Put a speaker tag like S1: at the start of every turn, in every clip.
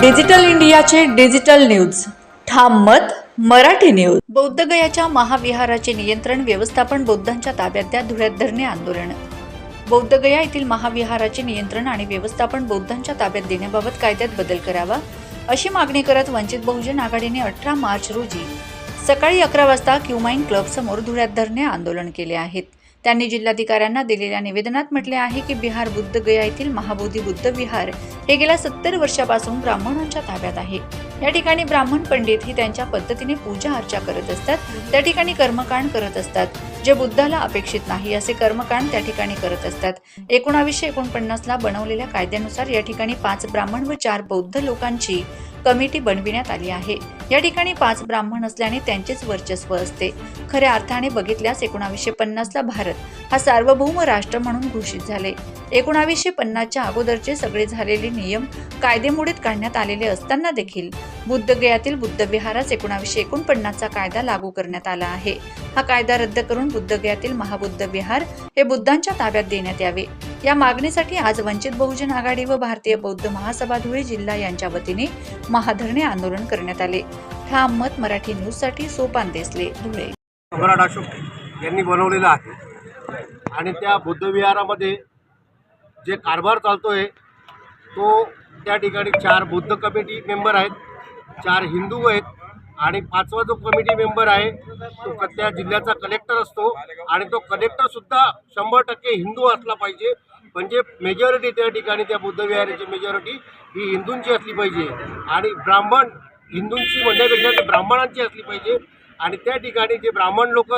S1: Digital इंडियाचे digital news. ठाम मत मराठी न्यूज. बौद्ध गयाच्या महाविहाराचे नियंत्रण व्यवस्थापन बौद्धांच्या ताब्यात द्या धुळ्यात धरणे आंदोलन. बौद्धगया येथील महाविहाराचे नियंत्रण आणि व्यवस्थापन बौद्धांच्या ताब्यात देण्याबाबत कायद्यात बदल करावा अशी मागणी करत वंचित बहुजन आघाडीने अठरा मार्च रोजी सकाळी अकरा वाजता क्युमाइन क्लब समोर धुळ्यात धरणे आंदोलन केले आहेत. त्यांनी जिल्हाधिकाऱ्यांना दिलेल्या निवेदनात म्हटले आहे की बिहार बुद्ध गया येथील महाबोधी बुद्ध विहार हे गेल्या सत्तर वर्षापासून ब्राह्मणांच्या ताब्यात आहे. या ठिकाणी ब्राह्मण पंडित ही त्यांच्या पद्धतीने पूजा अर्चा करत असतात. त्या ठिकाणी कर्मकांड करत असतात. जे बुद्धाला अपेक्षित नाही असे कर्मकांड त्या ठिकाणी करत असतात. एकोणावीसशे एकोणपन्नासला बनवलेल्या कायद्यानुसार या ठिकाणी पाच ब्राह्मण व चार बौद्ध लोकांची कमिटी बनविण्यात आली आहे. या ठिकाणी पाच ब्राह्मण असल्याने त्यांचेच वर्चस्व असते. खऱ्या अर्थाने बघितल्यास एकोणावीसशे पन्नासला भारत हा सार्वभौम राष्ट्र म्हणून घोषित झाले. एकोणावीसशे पन्नासच्या अगोदरचे सगळे झालेले नियम कायदेमुडीत काढण्यात आलेले असताना देखील बुद्धगयातील बुद्धविहारास एकोणावीसशे एकोणपन्नासचा कायदा लागू करण्यात आला आहे. हा कायदा रद्द करून बुद्धगयातील महाबुद्ध विहार हे बुद्धांच्या ताब्यात देण्यात यावे. या मागणीसाठी आज वंचित बहुजन आघाडी व भारतीय बौद्ध महासभा धुळे जिल्हा यांच्या वतीने महाधरणे आंदोलन करण्यात आले. ठाम मत मराठी न्यूजसाठी सोपान देसले धुळे.
S2: सम्राट अशोक यांनी बनवलेलं आहे. आणि त्या बुद्धविहारामध्ये जे कारभार चालतोय तो त्या ठिकाणी चार बुद्ध कमिटी मेंबर आहेत चार हिंदू आहेत आणि पाचवा जो कमिटी मेंबर आहे तो क- त्या जिल्ह्याचा कलेक्टर असतो. आणि तो कलेक्टरसुद्धा शंभर टक्के हिंदू असला पाहिजे. म्हणजे मेजॉरिटी त्या ठिकाणी त्या बुद्धविहाराची मेजॉरिटी ही हिंदूंची असली पाहिजे. आणि ब्राह्मण हिंदूंची म्हणण्यापेक्षा ते ब्राह्मणांची असली पाहिजे. आणि त्या ठिकाणी जे ब्राह्मण लोक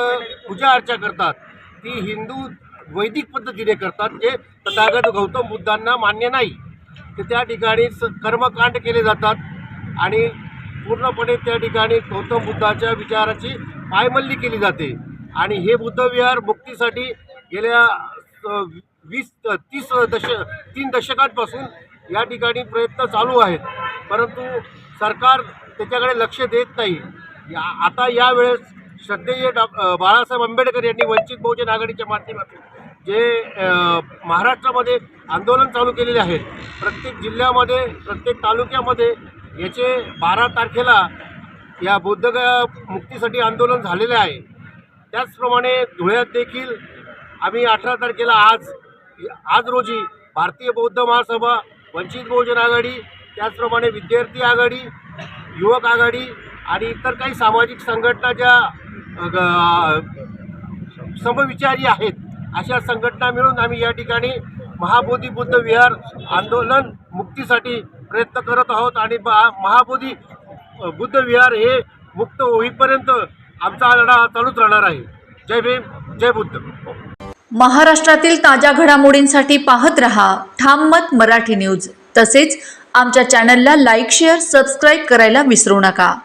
S2: पूजा अर्चा करतात ती हिंदू वैदिक पद्धतीने करतात. जे तथागत गौतम बुद्धांना मान्य नाही तर त्या ठिकाणी कर्मकांड केले जातात. आणि पूर्णपणे त्या ठिकाणी गौतम बुद्धाच्या विचाराची पायमल्ली केली जाते. आणि हे बुद्धविहार मुक्तीसाठी गेल्या वीस तीस दश तीन दशकांपासून या ठिकाणी प्रयत्न चालू आहेत. परंतु सरकार त्याच्याकडे लक्ष देत नाही. या आता यावेळेस श्रद्धेय डॉ बाळासाहेब आंबेडकर यांनी वंचित बहुजन आघाडीच्या माध्यमातून जे महाराष्ट्रामध्ये आंदोलन चालू केलेले आहे प्रत्येक जिल्ह्यामध्ये प्रत्येक तालुक्यामध्ये याचे बारा तारखेला या बुद्धगया मुक्तीसाठी आंदोलन झालेले आहे. त्याचप्रमाणे धुळ्यात देखील आम्ही अठरा तारखेला आज आज रोजी भारतीय बौद्ध महासभा वंचित बहुजन आघाडी त्याचप्रमाणे विद्यार्थी आघाडी युवक आघाडी आणि इतर काही सामाजिक संघटना ज्या ग- समविचारी आहेत अशा संघटना मिळून आम्ही या ठिकाणी महाबोधी बुद्ध विहार आंदोलन मुक्तीसाठी प्रयत्न करत आहोत आणि बा- महाबोधी बुद्ध विहार हे मुक्त होईपर्यंत आमचा लढा चालूच राहणार आहे. जय भीम जय बुद्ध.
S1: महाराष्ट्रातील ताज्या घडामोडींसाठी पाहत रहा ठाम मत मराठी न्यूज. तसेच आमच्या चॅनलला लाईक शेअर सबस्क्राईब करायला विसरू नका.